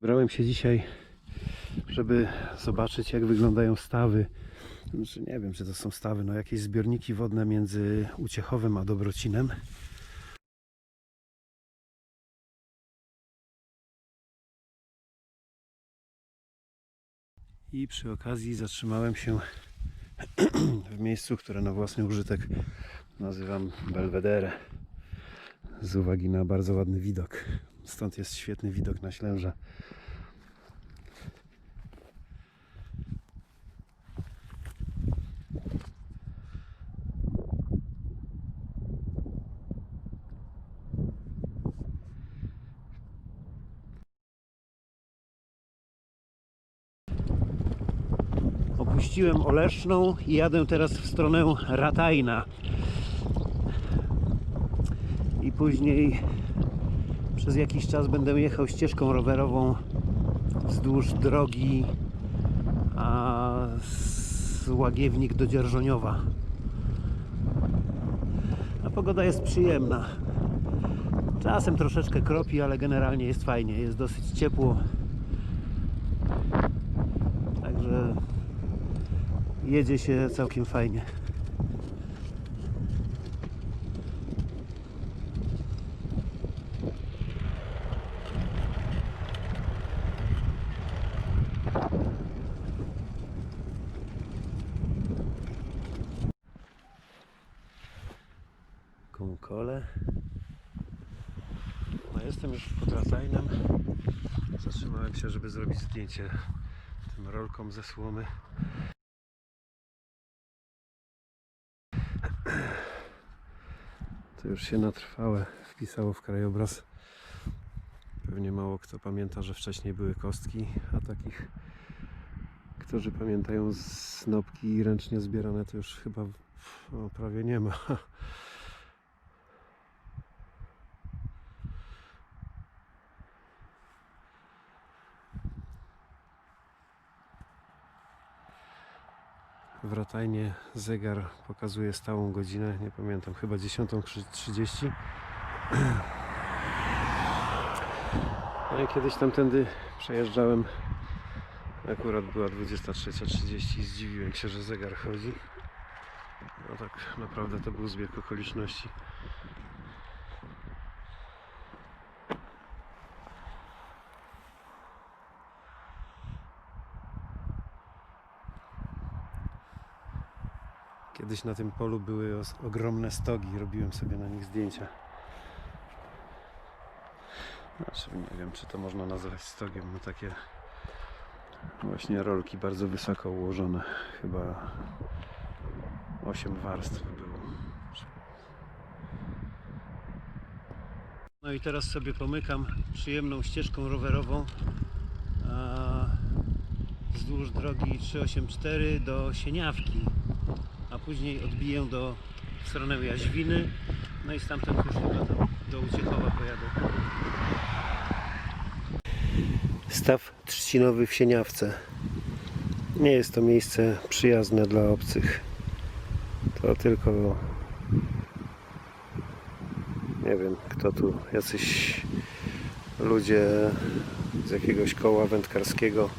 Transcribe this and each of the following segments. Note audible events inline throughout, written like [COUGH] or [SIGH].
Brałem się dzisiaj, żeby zobaczyć jak wyglądają stawy. Znaczy, nie wiem, czy to są stawy, no jakieś zbiorniki wodne między Uciechowem a Dobrocinem. I przy okazji zatrzymałem się [CLEARS THROAT] w miejscu, które na własny użytek nazywam Belvedere. Z uwagi na bardzo ładny widok. Stąd jest świetny widok na Ślęża. Opuściłem Oleszną i jadę teraz w stronę Ratajna. I później przez jakiś czas będę jechał ścieżką rowerową wzdłuż drogi z Łagiewnik do Dzierżoniowa. A pogoda jest przyjemna. Czasem troszeczkę kropi, ale generalnie jest fajnie. Jest dosyć ciepło. Także jedzie się całkiem fajnie. Konkole. No jestem już pod Ratajnem. Zatrzymałem się, żeby zrobić zdjęcie tym rolkom ze słomy. To już się na trwałe wpisało w krajobraz. Pewnie mało kto pamięta, że wcześniej były kostki, a takich, którzy pamiętają snopki ręcznie zbierane, to już chyba no, prawie nie ma. W Ratajnie zegar pokazuje stałą godzinę, nie pamiętam, chyba 10.30. [CLEARS THROAT] No i kiedyś tamtędy przejeżdżałem, akurat była 23.30 i zdziwiłem się, że zegar chodzi. No tak naprawdę to był zbieg okoliczności. Kiedyś na tym polu były ogromne stogi, robiłem sobie na nich zdjęcia. Znaczy, nie wiem, czy to można nazwać stogiem, no takie właśnie rolki bardzo wysoko ułożone. Chyba 8 warstw było. No i teraz sobie pomykam przyjemną ścieżką rowerową wzdłuż drogi 384 do Sieniawki później odbiję do w stronę Jaźwiny, no i stamtąd już tam do Uciechowa pojadę. Staw trzcinowy w Sieniawce. Nie jest to miejsce przyjazne dla obcych. To tylko nie wiem kto tu, jacyś ludzie z jakiegoś koła wędkarskiego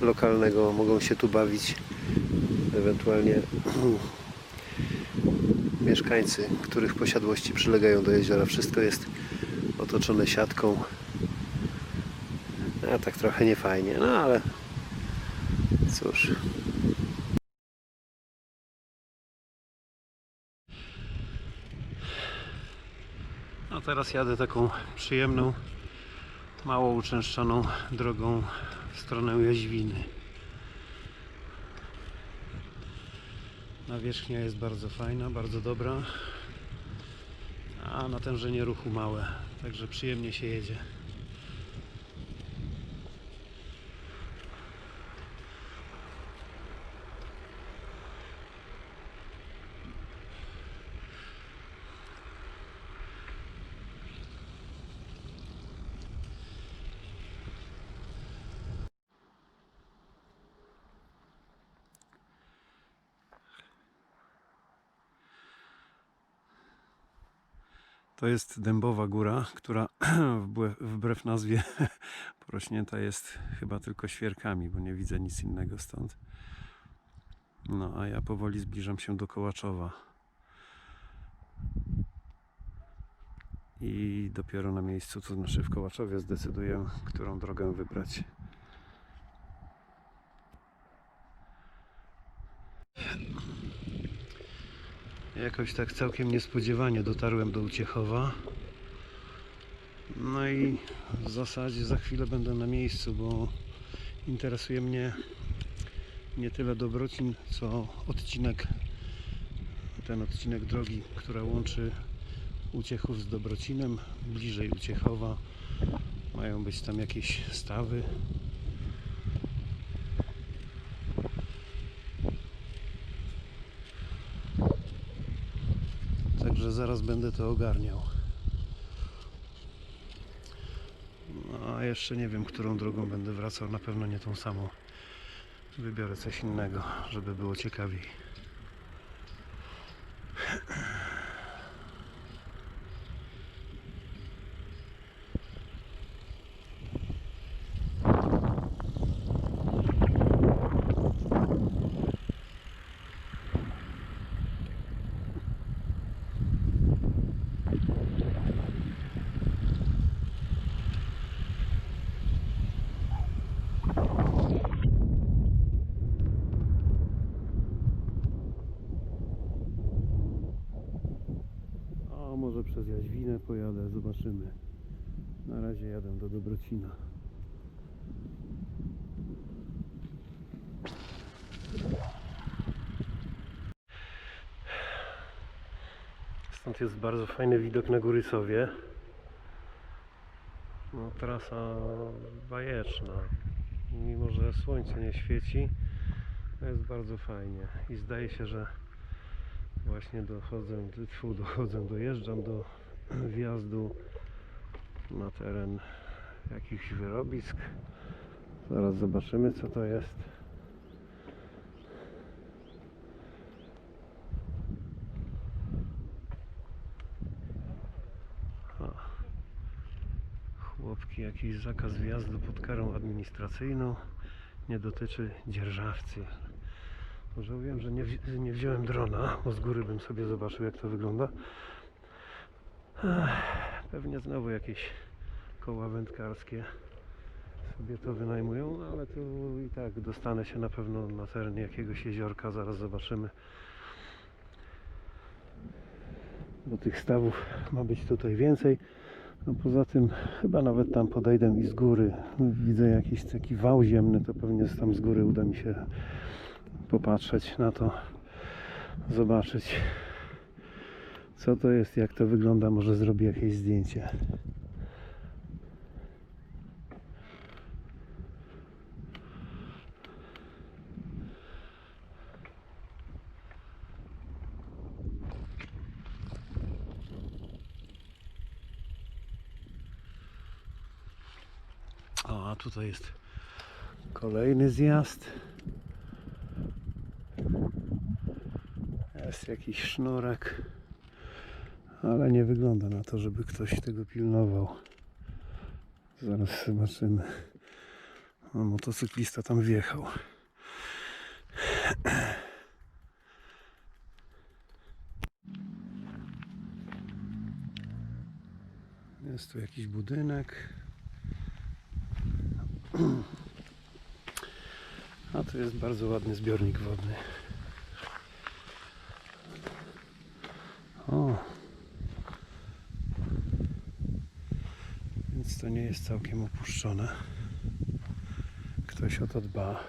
lokalnego mogą się tu bawić ewentualnie [CLEARS THROAT] mieszkańcy, których posiadłości przylegają do jeziora. Wszystko jest otoczone siatką. A tak trochę niefajnie, no ale cóż. A teraz jadę taką przyjemną, mało uczęszczaną drogą w stronę Jaźwiny. Nawierzchnia jest bardzo fajna, bardzo dobra, a natężenie ruchu małe, także przyjemnie się jedzie. To jest dębowa góra, która [CLEARS THROAT] wbrew, nazwie [LAUGHS] porośnięta jest chyba tylko świerkami, bo nie widzę nic innego stąd. No a ja powoli zbliżam się do Kołaczowa. I dopiero na miejscu, to znaczy w Kołaczowie, zdecyduję, którą drogę wybrać. Jakoś tak całkiem niespodziewanie dotarłem do Uciechowa. No i w zasadzie za chwilę będę na miejscu, bo interesuje mnie nie tyle Dobrocin, co odcinek, ten odcinek drogi, która łączy Uciechów z Dobrocinem, bliżej Uciechowa. Mają być tam jakieś stawy. Także zaraz będę to ogarniał. No, a jeszcze nie wiem, którą drogą będę wracał. Na pewno nie tą samą. Wybiorę coś innego, żeby było ciekawiej. A może Jaźwinę pojadę, zobaczymy. Na razie jadę do Dobrocina. Stąd jest bardzo fajny widok na Górysowie. No, trasa bajeczna. Mimo, że słońce nie świeci, jest bardzo fajnie. I zdaje się, że właśnie dochodzę, dochodzę, dojeżdżam do wjazdu na teren jakichś wyrobisk. Zaraz zobaczymy co to jest. Chłopki, jakiś zakaz wjazdu pod karą administracyjną nie dotyczy dzierżawcy. Żałuję, że nie, wzi- nie wziąłem drona, bo z góry bym sobie zobaczył jak to wygląda. Pewnie znowu jakieś koła wędkarskie sobie to wynajmują, ale tu i tak dostanę się na pewno na teren jakiegoś jeziorka, zaraz zobaczymy. Bo tych stawów ma być tutaj więcej. No poza tym chyba nawet tam podejdę i z góry widzę jakiś taki wał ziemny, to pewnie tam z góry uda mi się popatrzeć na to, zobaczyć co to jest, jak to wygląda, może zrobię jakieś zdjęcie. O, a tutaj jest kolejny zjazd. Jest jakiś sznurek, ale nie wygląda na to, żeby ktoś tego pilnował. Zaraz zobaczymy. O, motocyklista tam wjechał. Jest tu jakiś budynek. A tu jest bardzo ładny zbiornik wodny. O. Więc to nie jest całkiem opuszczone. Ktoś o to dba.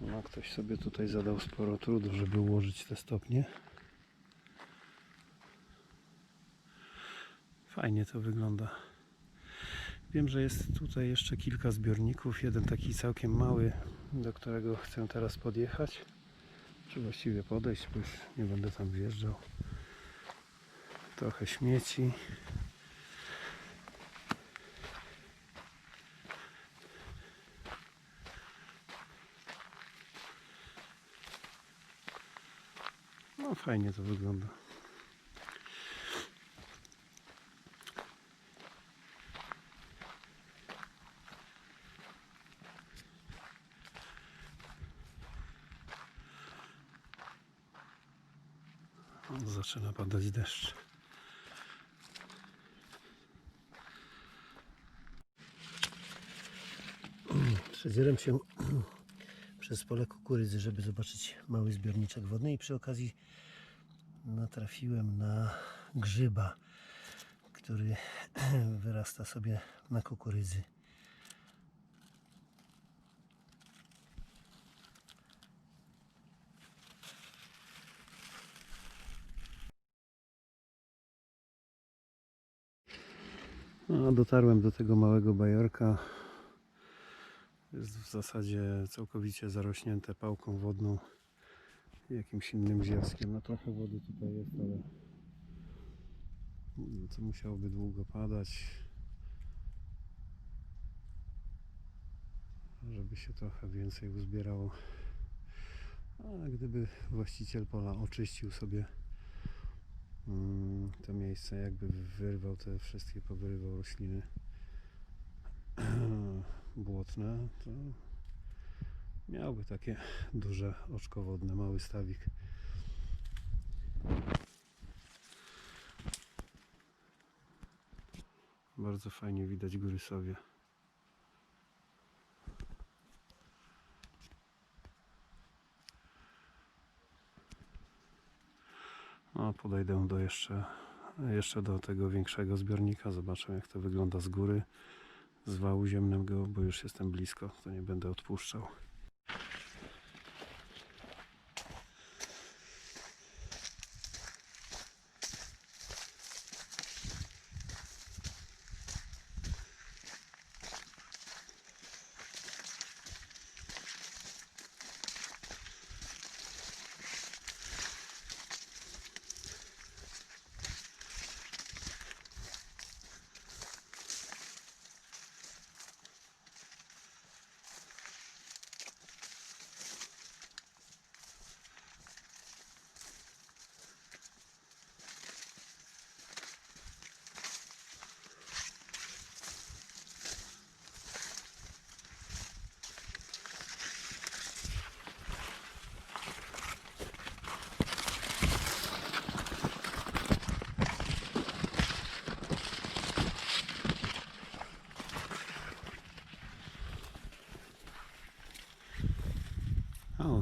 No, ktoś sobie tutaj zadał sporo trudu, żeby ułożyć te stopnie. Fajnie to wygląda. Wiem, że jest tutaj jeszcze kilka zbiorników. Jeden taki całkiem mały, do którego chcę teraz podjechać czy właściwie podejść, bo już nie będę tam wjeżdżał. Trochę śmieci. No fajnie to wygląda. Zaczyna padać deszcz. Przedzieram się [CLEARS THROAT] przez pole kukurydzy, żeby zobaczyć mały zbiorniczek wodny i przy okazji natrafiłem na grzyba, który [CLEARS THROAT] wyrasta sobie na kukurydzy. No, dotarłem do tego małego bajorka. Jest w zasadzie całkowicie zarośnięte pałką wodną i jakimś innym zielskiem. No trochę wody tutaj jest, ale no, to musiałoby długo padać, żeby się trochę więcej uzbierało. A gdyby właściciel pola oczyścił sobie to miejsce, jakby wyrwał te wszystkie, powyrywał rośliny [CLEARS THROAT] błotne, to miałby takie duże oczko wodne, mały stawik. Bardzo fajnie widać góry sobie. No, podejdę do jeszcze, jeszcze do tego większego zbiornika, zobaczę jak to wygląda z góry z wału ziemnego, bo już jestem blisko, to nie będę odpuszczał.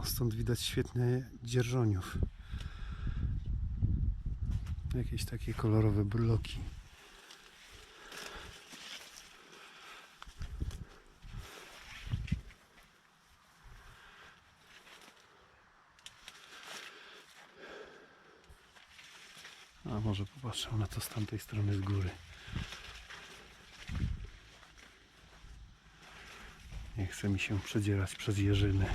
Stąd widać świetnie dzierżoniów. Jakieś takie kolorowe bloki. A może popatrzę na to z tamtej strony z góry. Nie chce mi się przedzierać przez jeżyny.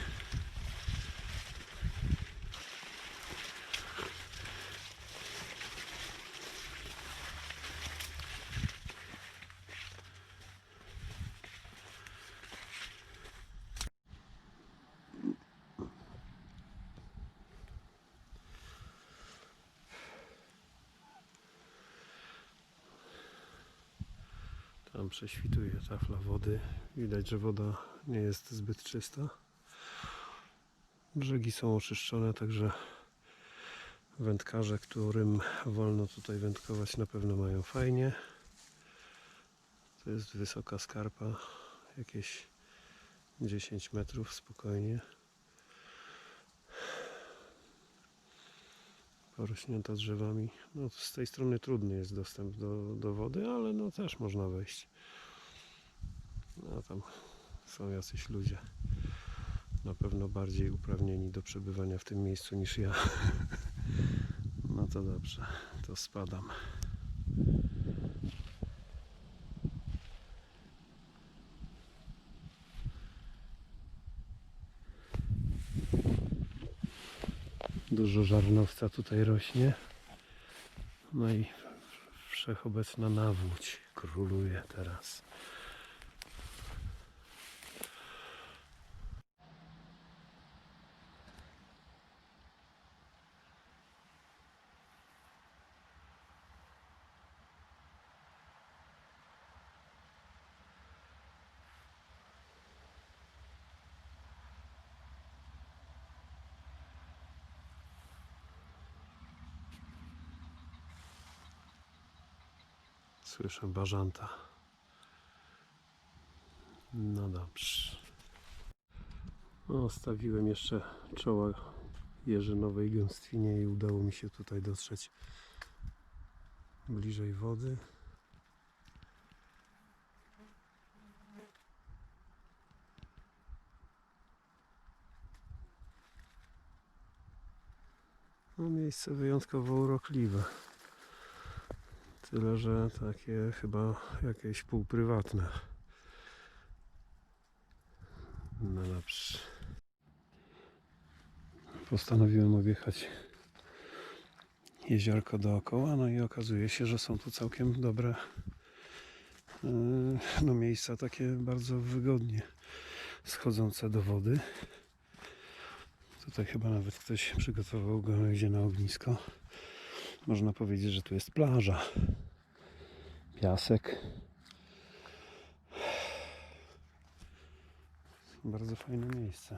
Tam prześwituje tafla wody. Widać, że woda nie jest zbyt czysta. Brzegi są oczyszczone, także wędkarze, którym wolno tutaj wędkować, na pewno mają fajnie. To jest wysoka skarpa, jakieś 10 metrów spokojnie. Porośnięta drzewami. No, z tej strony trudny jest dostęp do, do wody, ale no też można wejść. No tam są jacyś ludzie na pewno bardziej uprawnieni do przebywania w tym miejscu niż ja. [LAUGHS] No to dobrze, to spadam. Dużo żarnowca tutaj rośnie. No i wszechobecna nawódź króluje teraz. Słyszę bażanta. No dobrze. No, stawiłem jeszcze czoła jeżynowej gęstwinie i udało mi się tutaj dotrzeć bliżej wody. No, miejsce wyjątkowo urokliwe. Tyle, że takie chyba jakieś półprywatne. No dobrze. Postanowiłem objechać jeziorko dookoła, no i okazuje się, że są tu całkiem dobre yy, no, miejsca takie bardzo wygodnie schodzące do wody. Tutaj chyba nawet ktoś przygotował gałęzie na ognisko. Można powiedzieć, że tu jest plaża. Piasek. Bardzo fajne miejsce.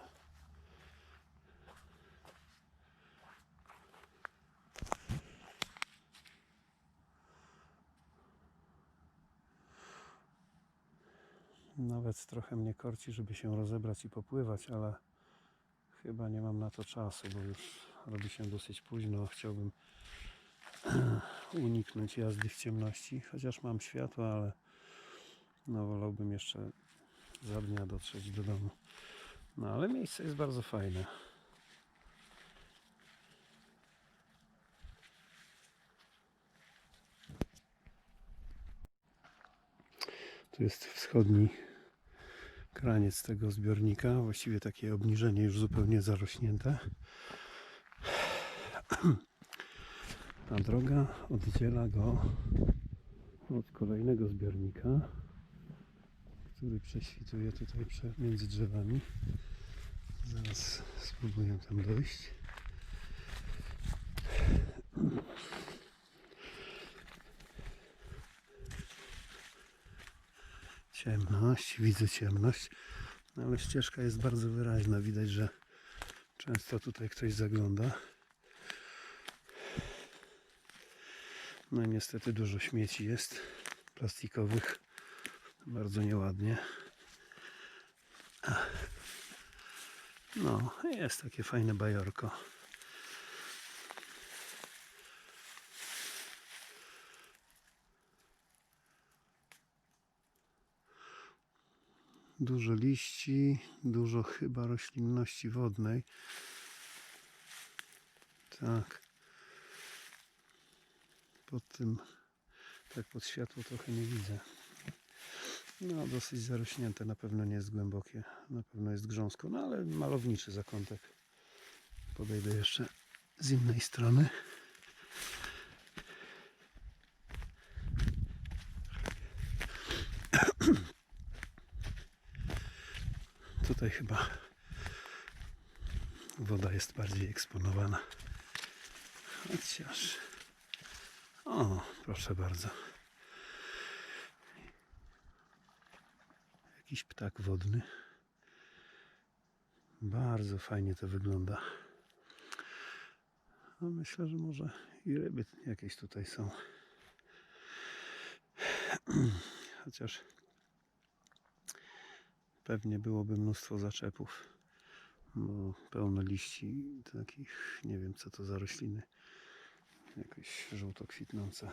Nawet trochę mnie korci, żeby się rozebrać i popływać, ale chyba nie mam na to czasu, bo już robi się dosyć późno. Chciałbym [CLEARS THROAT] uniknąć jazdy w ciemności, chociaż mam światło, ale no wolałbym jeszcze za dnia dotrzeć do domu. No ale miejsce jest bardzo fajne. Tu jest wschodni kraniec tego zbiornika, właściwie takie obniżenie już zupełnie zarośnięte. [CLEARS THROAT] A droga oddziela go od kolejnego zbiornika, który prześwituje tutaj między drzewami. Zaraz spróbuję tam dojść. Ciemność, widzę ciemność, no ale ścieżka jest bardzo wyraźna. Widać, że często tutaj ktoś zagląda. No i niestety dużo śmieci jest plastikowych. Bardzo nieładnie. No, jest takie fajne bajorko. Dużo liści, dużo chyba roślinności wodnej. Tak. Pod tym, tak pod światło trochę nie widzę. No, dosyć zarośnięte, na pewno nie jest głębokie, na pewno jest grząsko, no ale malowniczy zakątek. Podejdę jeszcze z innej strony. [CLEARS THROAT] Tutaj chyba woda jest bardziej eksponowana. Chociaż. O, proszę bardzo. Jakiś ptak wodny. Bardzo fajnie to wygląda. No myślę, że może i ryby jakieś tutaj są. [CLEARS THROAT] Chociaż pewnie byłoby mnóstwo zaczepów, bo pełno liści takich, nie wiem co to za rośliny, jakoś żółto kwitnące.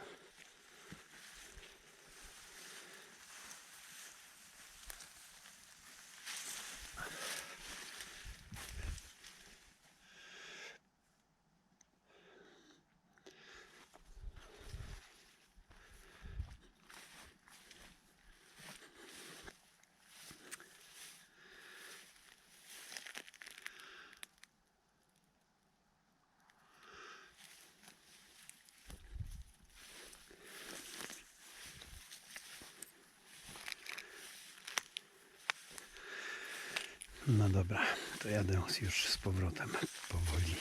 No dobra, to jadę już z powrotem powoli.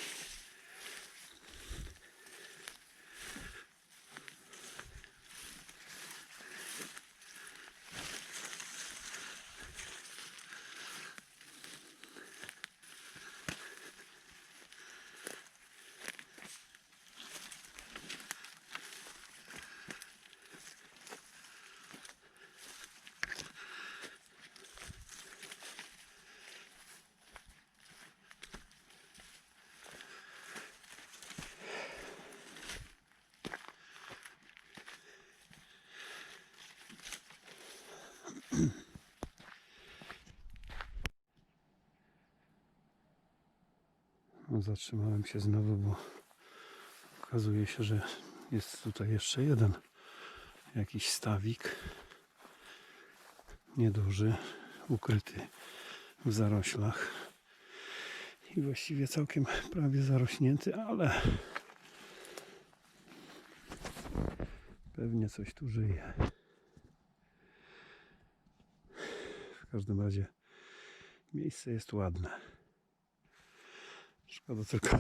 Zatrzymałem się znowu, bo okazuje się, że jest tutaj jeszcze jeden jakiś stawik. Nieduży, ukryty w zaroślach. I właściwie całkiem prawie zarośnięty, ale pewnie coś tu żyje. W każdym razie miejsce jest ładne. Szkoda tylko,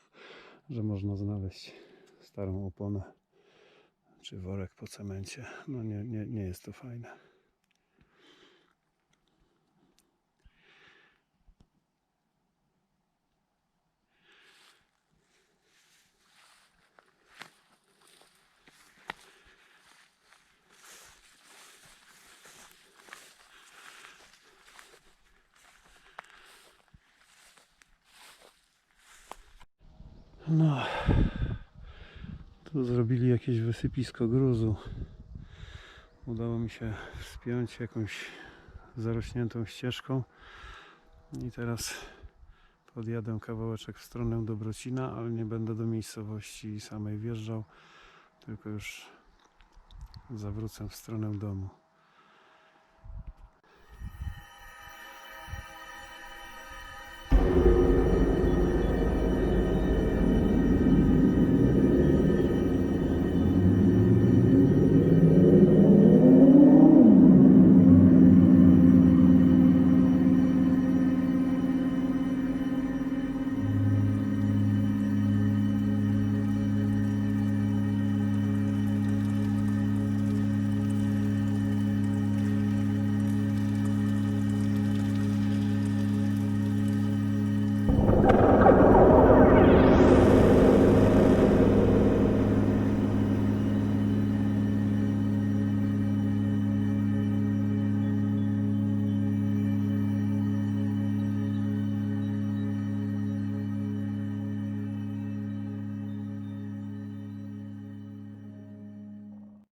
[LAUGHS] że można znaleźć starą oponę czy worek po cemencie. No nie, nie, nie jest to fajne. No, tu zrobili jakieś wysypisko gruzu. Udało mi się wspiąć jakąś zarośniętą ścieżką i teraz podjadę kawałeczek w stronę Dobrocina, ale nie będę do miejscowości samej wjeżdżał, tylko już zawrócę w stronę domu.